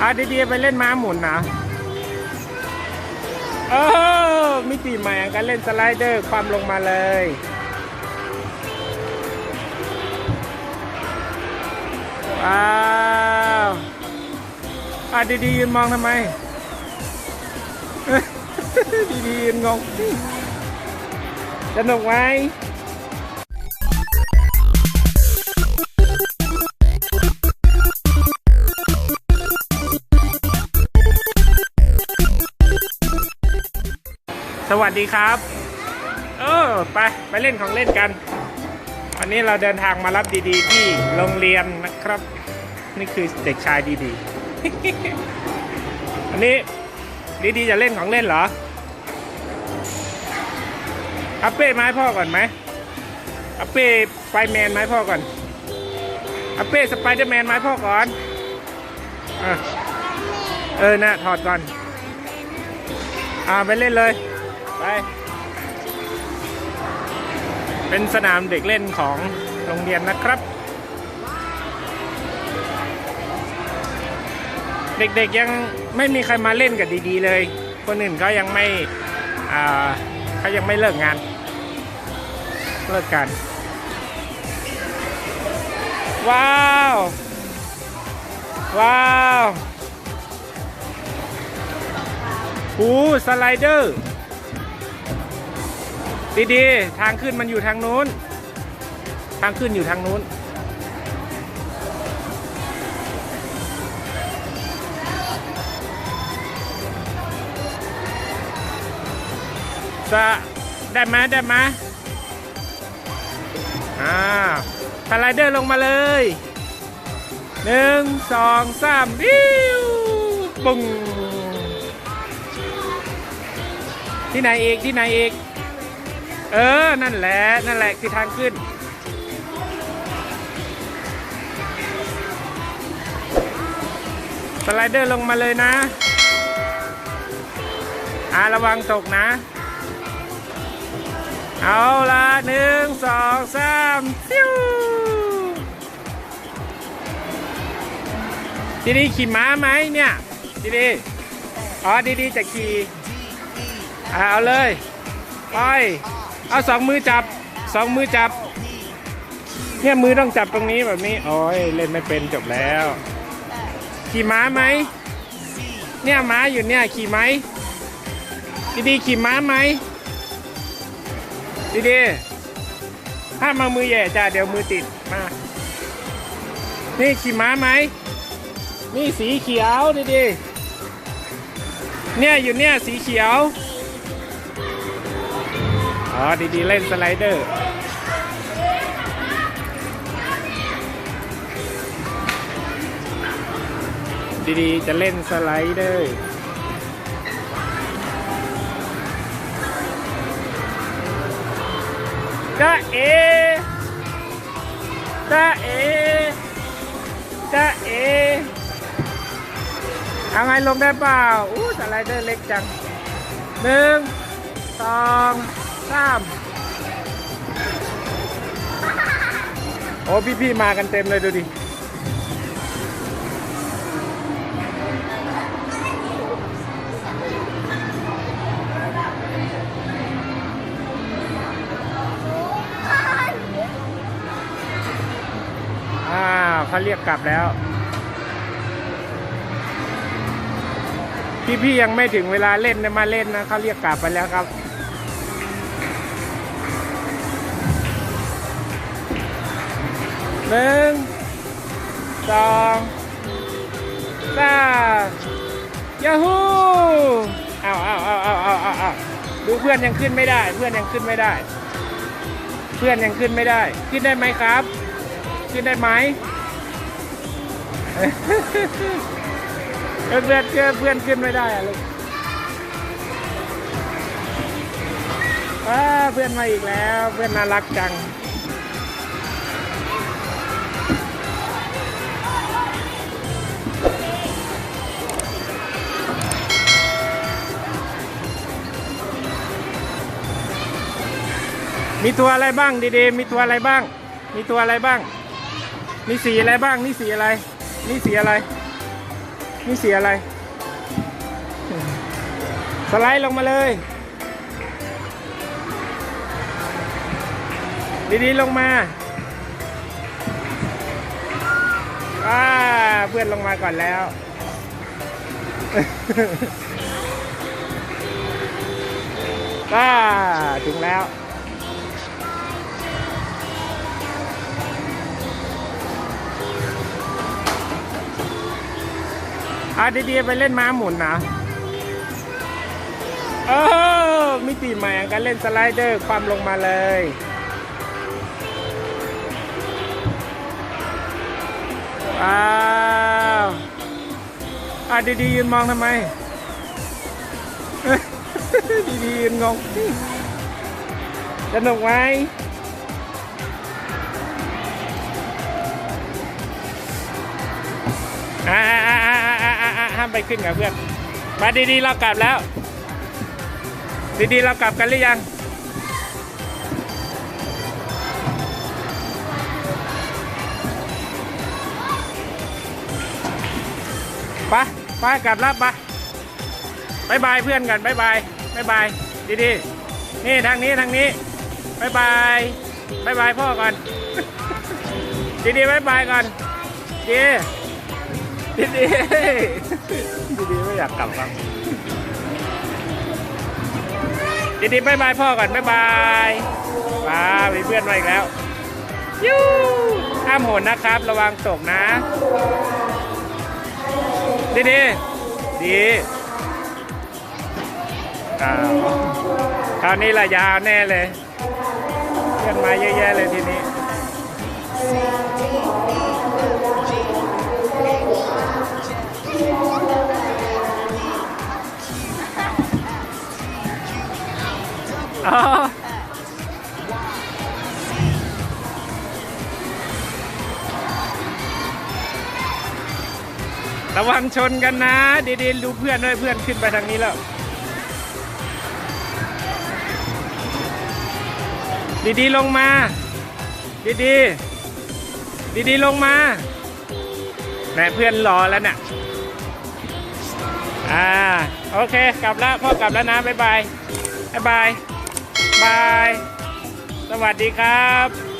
อะดีๆไปเล่นม้าหมุนนะโอ้มิติใหม่การเล่นสไลเดอร์ความลงมาเลย ว้าวอะดีๆยืนมองทำไม ดีๆยืนงงสนุกไหม สวัสดีครับ เออไปไปเล่นของเล่นกัน วันนี้เราเดินทางมารับดี ๆ ที่โรงเรียนนะครับ นี่คือเด็กชายดีๆอันนี้ดีๆจะเล่นของเล่นเหรออัปเป้ไม้พ่อก่อนไหมอัปเป้ไฟแมนไม้พ่อก่อนอัปเป้สไปเดอร์แมนไม้พ่อก่อนอเออนะถอดก่อน อ่าไปเล่นเลย ไป เป็นสนามเด็กเล่นของโรงเรียนนะครับ เด็กๆยังไม่มีใครมาเล่นกับดีๆเลย คนอื่นเขายังไม่เขายังไม่เลิกงาน เลิกกัน ว้าว ว้าวหูสไลเดอร์ ดีๆ ทางขึ้นมันอยู่ทางนู้น ทางขึ้นอยู่ทางนู้น จะได้ไหมได้ไหมอ่าสไลเดอร์ลงมาเลยหนึ่งสองสามวิวปุ้งที่ไหนอีกที่ไหนอีก เออ นั่นแหละ นั่นแหละคือทางขึ้น สไลเดอร์ลงมาเลยนะ อ่าระวังตกนะ เอาละหนึ่งสองสามซิวดีดีขี่ม้าไหมเนี่ย ดีดีอ๋อ ดีดีจะขี่อาเอาเลย ไป เอาสองมือจับสองมือจับ เนี่ยมือต้องจับตรงนี้แบบนี้ โอ้ยเล่นไม่เป็นจบแล้ว ขี่ม้าไหม เนี่ยม้าอยู่เนี่ยขี่ไหมดีดีขี่ม้าไหมดีดีถ้ามามือแย่จ้าเดี๋ยวมือติดมา นี่ขี่ม้าไหม นี่สีเขียวดีดีเนี่ยอยู่เนี่ยสีเขียว อ๋อ ดีๆ เล่นสไลเดอร์ ดีๆ จะเล่นสไลเดอร์จ้าเอจ้าเอจ้าเอเอาไงลงได้เปล่า อู้สไลเดอร์เล็กจังหนึ่งสองามโอ้พี่ๆมากันเต็มเลยดูดิอาเขาเรียกกลับแล้ว พี่ๆยังไม่ถึงเวลาเล่นนะมาเล่นนะเขาเรียกกลับไปแล้วครับ หนึ่งสองสามยาฮูเอาเอาเอาเอาเอาเอาเอาดูเพื่อนยังขึ้นไม่ได้ เพื่อนยังขึ้นไม่ได้ เพื่อนยังขึ้นไม่ได้ ขึ้นได้ไหมครับ ขึ้นได้ไหมเพื่อนเพื่อนเพื่อนขึ้นไม่ได้อะลูกเพื่อนมาอีกแล้ว เพื่อนน่ารักจัง มีตัวอะไรบ้างดีๆ มีตัวอะไรบ้าง มีตัวอะไรบ้าง มีสีอะไรบ้าง นี่สีอะไร นี่สีอะไร นี่สีอะไร สไลด์ลงมาเลย ดีๆลงมาอ่าเพื่อนลงมาก่อนแล้วอ่าถึงแล้ว อะดีๆไปเล่นม้าหมุนนะเออมิติใหม่ของการเล่นสไลเดอร์ความลงมาเลยว้าวอะดีๆยืนมองทำไมดีๆยืนงงสนุกไหมอ่าาอ่าอ่าอ่าอ่าห้ามไปขึ้นกับเพื่อน มาดีๆเรากลับแล้ว ดีๆเรากลับกันหรือยังไปไปกลับแล้วไปบายบายเพื่อนกันบายบายบายบายดีๆ นี่ทางนี้ทางนี้บายบายบายบายพ่อก่อน ดีดีบายบายก่อนดี ดีดีดีดีไม่อยากกลับครับดีดีบายบายพ่อก่อนบายบายมามีเพื่อนมาอีกแล้วยูห้ามโหนนะครับ ระวังตกนะดีดีดีอ้าวคราวนี้ละยาวแน่เลยเพื่อนมาเยอะแยะเลยทีนี้ ระวังชนกันนะดีๆดูเพื่อนด้วยเพื่อนขึ้นไปทางนี้แล้วดีๆลงมา ดีๆดีๆลงมาแหม่เพื่อนรอแล้วน่ะอ่าโอเค กลับแล้วพ่อกลับแล้วนะบ๊ายบายบ๊ายบายบาย สวัสดีครับ